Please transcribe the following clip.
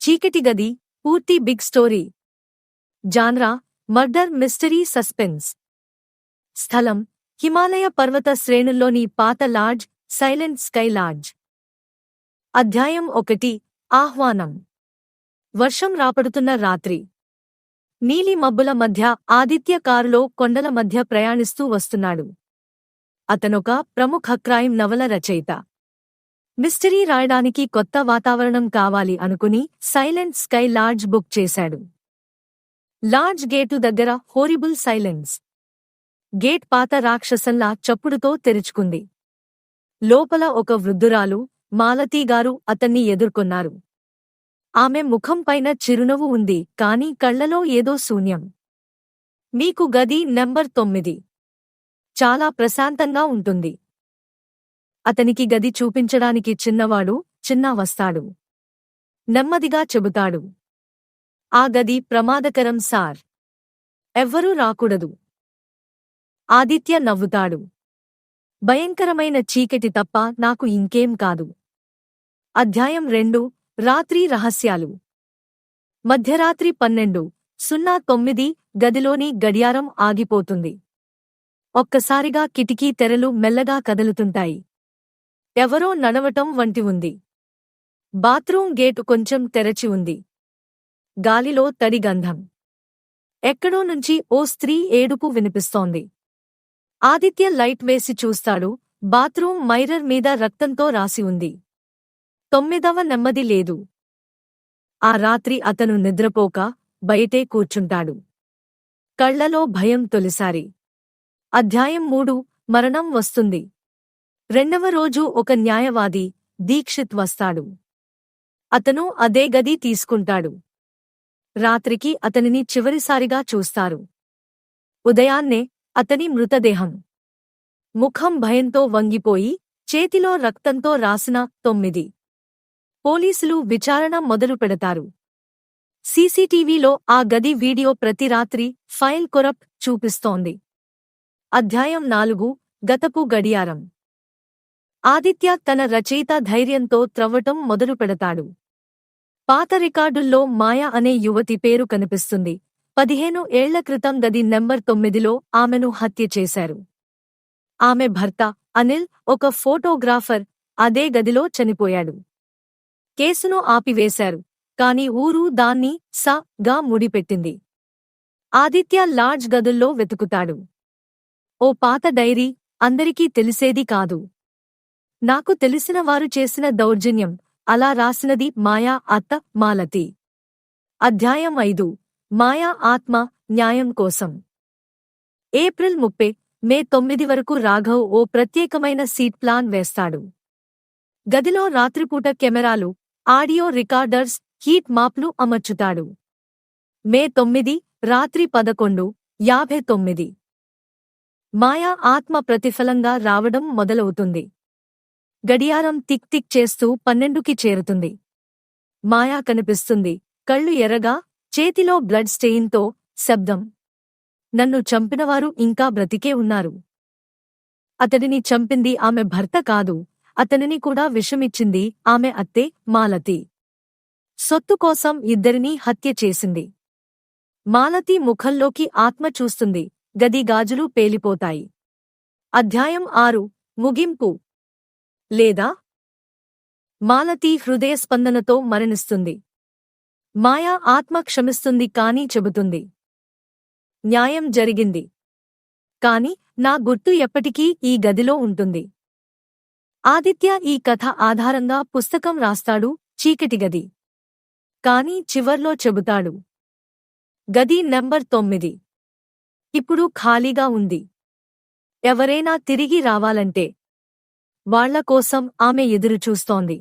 చీకటి గది పూర్తి big story. Genre murder mystery suspense. స్థలం హిమాలయ పర్వత శ్రేణుల్లోని పాత లాడ్జ్ సైలెంట్ స్కై లాడ్జ్. అధ్యాయం ఒకటి ఆహ్వానం. వర్షం రాపడుతున్న రాత్రి. నీలి మబ్బుల మధ్య ఆదిత్య కారులో కొండల మధ్య ప్రయాణిస్తూ వస్తున్నాడు. అతనొక ప్రముఖ క్రైమ్ నవల రచయిత. మిస్టరీ రాయడానికి కొత్త వాతావరణం కావాలి అనుకుని సైలెంట్ స్కై లార్జ్ బుక్ చేశాడు. లార్జ్ గేటు దగ్గర హోరిబుల్ సైలెన్స్. గేట్ పాత రాక్షసంలా చప్పుడుతో తెరుచుకుంది. లోపల ఒక వృద్ధురాలు మాలతీగారు అతన్ని ఎదుర్కొన్నారు. ఆమె ముఖంపైన చిరునవ్వు ఉంది కాని కళ్ళలో ఏదో శూన్యం. మీకు గది నెంబర్ తొమ్మిది. చాలా ప్రశాంతంగా ఉంటుంది. అతనికి గది చూపించడానికి చిన్నవాడు చిన్నా వస్తాడు. నెమ్మదిగా చెబుతాడు. ఆ గది ప్రమాదకరం సార్. ఎవ్వరూ రాకూడదు. ఆదిత్య నవ్వుతాడు. భయంకరమైన చీకటి తప్ప నాకు ఇంకేం కాదు. అధ్యాయం రెండు రాత్రి రహస్యాలు. మధ్యరాత్రి పన్నెండు సున్నా తొమ్మిది గదిలోని గడియారం ఆగిపోతుంది. ఒక్కసారిగా కిటికీ తెరలు మెల్లగా కదులుతుంటాయి. ఎవరో నడవటం వంటి ఉంది. బాత్రూం గేటు కొంచెం తెరచి ఉంది. గాలిలో తడి గంధం. ఎక్కడో నుంచి ఓ స్త్రీ ఏడుపు వినిపిస్తోంది. ఆదిత్య లైట్ వేసి చూస్తాడు బాత్రూం మైరర్ మీద రక్తంతో రాసి ఉంది. తొమ్మిదవ నెమ్మది లేదు. ఆ రాత్రి అతను నిద్రపోక బయటే కూర్చుంటాడు. కళ్ళలో భయం తొలిసారి. అధ్యాయం మూడు మరణం వస్తుంది. రెండవ రోజు ఒక న్యాయవాది దీక్షిత్ వస్తాడు. అతను అదే గది తీసుకుంటాడు. రాత్రికి అతనిని చివరిసారిగా చూస్తారు. ఉదయాన్నే అతని మృతదేహం. ముఖం భయంతో వంగిపోయి చేతిలో రక్తంతో రాసిన తొమ్మిది. పోలీసులు విచారణ మొదలు పెడతారు. సీసీటీవీలో ఆ గది వీడియో ప్రతి రాత్రి ఫైల్ కొరప్ చూపిస్తోంది. అధ్యాయం నాలుగు గతపు గడియారం. ఆదిత్య తన రచయిత ధైర్యంతో త్రవ్వటం మొదలు పెడతాడు. పాత రికార్డుల్లో మాయ అనే యువతి పేరు కనిపిస్తుంది. పదిహేను ఏళ్ళ క్రితం గది నెంబర్ తొమ్మిదిలో ఆమెను హత్య చేశారు. ఆమె భర్త అనిల్ ఒక ఫోటోగ్రాఫర్ అదే గదిలో చనిపోయాడు. కేసును ఆపివేశారు కాని ఊరు దాన్ని స గా ముడిపెట్టింది. ఆదిత్య లాడ్జ్ గదుల్లో వెతుకుతాడు. ఓ పాత డైరీ అందరికీ తెలిసేది కాదు. నాకు తెలిసిన వారు చేసిన దౌర్జన్యం. అలా రాసినది మాయా అత్త మాలతి. అధ్యాయం ఐదు. మాయా ఆత్మ న్యాయం కోసం. ఏప్రిల్ ముప్పై మే తొమ్మిది వరకు రాఘవ్ ఓ ప్రత్యేకమైన సీట్ ప్లాన్ వేస్తాడు. గదిలో రాత్రిపూట కెమెరాలు ఆడియో రికార్డర్స్ హీట్ మాప్లు అమర్చుతాడు. మే తొమ్మిది రాత్రి పదకొండు యాభై తొమ్మిది. మాయా ఆత్మ ప్రతిఫలంగా రావడం మొదలవుతుంది. గడియారం టిక్ టిక్ చేస్తూ పన్నెండుకి చేరుతుంది. మాయా కనిపిస్తుంది. కళ్ళు ఎర్రగా చేతిలో బ్లడ్ స్టెయిన్తో శబ్దం. నన్ను చంపినవారు ఇంకా బ్రతికే ఉన్నారు. అతడిని చంపింది ఆమె భర్త కాదు. అతనిని కూడా విషమిచ్చింది ఆమె అత్తే మాలతి. సొత్తు కోసం ఇద్దరినీ హత్య చేసింది. మాలతి ముఖంలోకి ఆత్మ చూస్తుంది. గది గాజులు పేలిపోతాయి. అధ్యాయం ఆరు. ముగింపు. లేదా? మాలతి హృదయస్పందనతో మరణిస్తుంది. మాయా ఆత్మ క్షమిస్తుంది కానీ చెబుతుంది. న్యాయం జరిగింది. కాని నా గుర్తు ఎప్పటికీ ఈ గదిలో ఉంటుంది. ఆదిత్య ఈ కథ ఆధారంగా పుస్తకం రాస్తాడు చీకటి గది. కాని చివర్లో చెబుతాడు. గది నెంబర్ తొమ్మిది. ఇప్పుడు ఖాళీగా ఉంది. ఎవరైనా తిరిగి రావాలంటే వాళ్ళ కోసం ఆమె ఎదురుచూస్తోంది.